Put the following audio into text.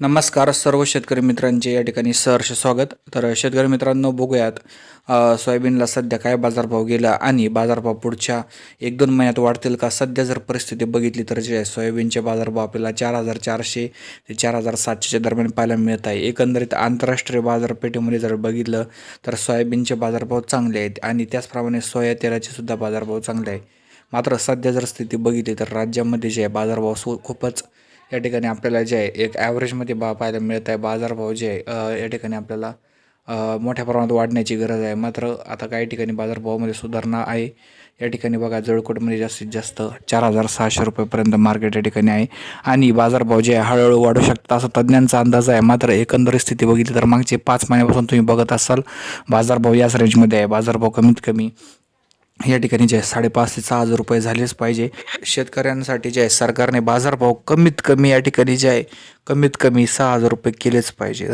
नमस्कार सर्व शेतकरी मित्रांचे या ठिकाणी सहर्ष स्वागत. तर शेतकरी मित्रांनो बघूयात सोयाबीनला सध्या काय बाजारभाव गेला आणि बाजारभाव पुढच्या एक दोन महिन्यात वाढतील का? सध्या जर परिस्थिती बघितली तर जे आहे सोयाबीनचे बाजारभाव आपल्याला चार हजार चारशे ते चार हजार सातशेच्या दरम्यान पाहायला मिळत आहे. एकंदरीत आंतरराष्ट्रीय बाजारपेठेमध्ये जर बघितलं तर सोयाबीनचे बाजारभाव चांगले आहेत आणि त्याचप्रमाणे सोया तेलाचे सुद्धा बाजारभाव चांगले आहे मात्र सध्या जर स्थिती बघितली तर राज्यामध्ये जे आहे बाजारभाव सो खूपच या ठिकाणी आपल्याला जे आहे एक ॲव्हरेजमध्ये बा पाहायला मिळत आहे. बाजारभाव जे आहे या ठिकाणी आपल्याला मोठ्या प्रमाणात वाढण्याची गरज आहे. मात्र आता काही ठिकाणी बाजारभावामध्ये सुधारणा आहे. या ठिकाणी बघा जळकोटमध्ये जास्तीत जास्त चार हजार सहाशे रुपयेपर्यंत मार्केट या ठिकाणी आहे. आणि बाजारभाव जे आहे हळूहळू वाढू शकतात असं तज्ज्ञांचा अंदाज आहे. मात्र एकंदरीत स्थिती बघितली तर मागचे पाच महिन्यापासून तुम्ही बघत असाल बाजारभाव याच रेंजमध्ये आहे. बाजारभाव कमीत कमी या ठिकाणी जे आहे साडेपाच ते सहा हजार रुपये झालेच पाहिजे. शेतकऱ्यांसाठी जे आहे सरकारने बाजारभाव कमीत कमी या ठिकाणी जे आहे कमीत कमी सहा हजार रुपये केलेच पाहिजे.